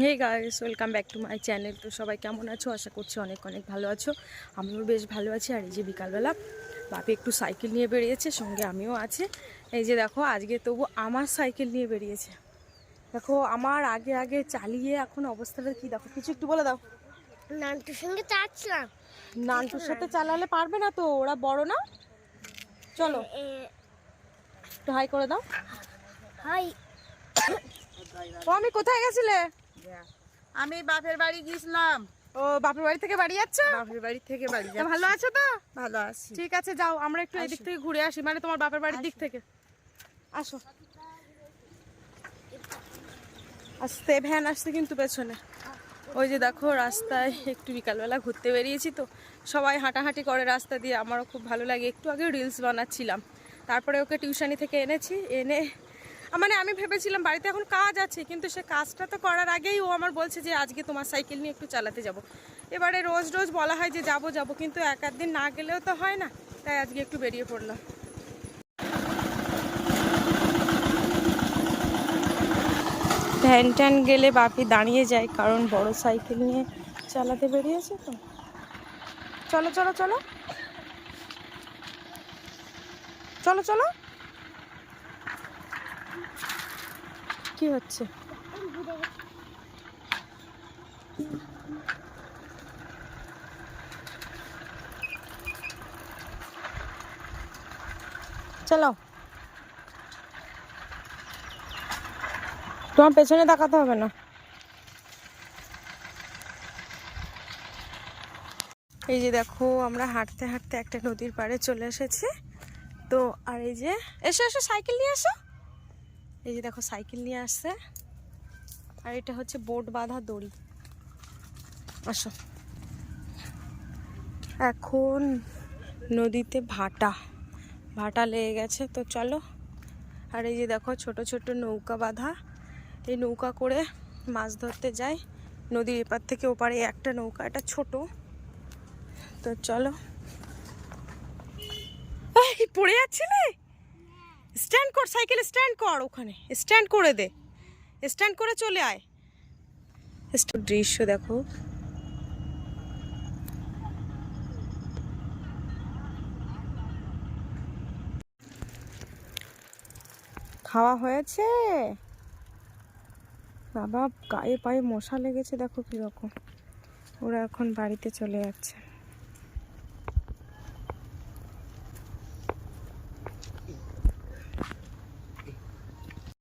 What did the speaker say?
Hey guys welcome back to my channel তো সবাই কেমন আছো? আশা করছি অনেক অনেক ভালো আছো। আমিও বেশ ভালো আছি। আর এই যে বিকালবেলা বাপি একটু সাইকেল নিয়ে বেরিয়েছে সঙ্গে আমিও আছে। এই যে দেখো আজকে তবু আমার সাইকেল নিয়ে বেরিয়েছে। দেখো আমার আগে আগে চালিয়ে এখন অবস্থাটা কি? দেখো কিছু একটু বলে দাও। নান্টুর সঙ্গে চাচ্ছিলাম নানটুর সাথে চালালে পারবে না তো? ওরা বড় না? চলো একটু হাই করে দাও। হাই। ও আমি কোথায় গেছিলে? আমি বাপের বাড়ি গিয়েছিলাম। ও বাপের বাড়ি থেকে বাড়ি যাচ্ছ? বাপের বাড়ি থেকে বাড়ি যাচ্ছি। ভালো আছো তো? ভালো আছি। ঠিক আছে যাও আমরা একটু এদিক থেকে ঘুরে আসি মানে তোমার বাপের বাড়ির দিক থেকে। আসো। আসতে ভ্যান আসছে কিন্তু পেছনে। ওই যে দেখো রাস্তায় একটু বিকালবেলা ঘুরতে বেরিয়েছি তো। সবাই হাঁটাহাঁটি করে রাস্তা দিয়ে আমারও খুব ভালো লাগে। একটু আগে রিলস বানাচ্ছিলাম। তারপরে ওকে টিউশনি থেকে এনেছি এনে মানে আমি ভেবেছিলাম বাড়িতে এখন কাজ আছে, কিন্তু সে কাজটা তো করার আগেই ও আমার বলছে যে আজকে তোমার সাইকেল নিয়ে একটু চালাতে যাব। এবারে রোজ রোজ বলা হয় যে যাব যাব, কিন্তু এক দিন না গেলেও তো হয় না, তাই আজকে একটু বেরিয়ে পড়লাম। ভ্যান ট্যান গেলে বাপি দাঁড়িয়ে যায়, কারণ বড় সাইকেল নিয়ে চালাতে বেরিয়েছে তো। চলো চলো চলো। চলো চলো। কি হচ্ছে? চলো। তোমার পেছনে তাকাতে হবে না। এই যে দেখো, আমরা হাঁটতে হাঁটতে একটা নদীর পাড়ে চলে এসেছি। তো আর এই যে, এসো এসো, সাইকেল নিয়ে এসো। এই যে দেখো সাইকেল নিয়ে আসছে। আর এটা হচ্ছে বোট বাঁধা দড়ি। আসো। এখন নদীতে ভাটা। ভাটা লেগে গেছে, তো চলো। আর এই যে দেখো ছোট ছোট নৌকা বাঁধা। এই নৌকা করে মাছ ধরতে যায় নদীর এপার থেকে ওপারে একটা নৌকা, এটা ছোট। তো চলো। পড়ে যাচ্ছিলে? স্ট্যান্ড কর, সাইকেল স্ট্যান্ড কর ওখানে। স্ট্যান্ড করে দে। স্ট্যান্ড করে চলে আয়। দৃশ্য দেখো। খাওয়া হয়েছে? বাবা, গায়ে পায়ে মশা লেগেছে, দেখো কীরকম। ওরা এখন বাড়িতে চলে যাচ্ছে।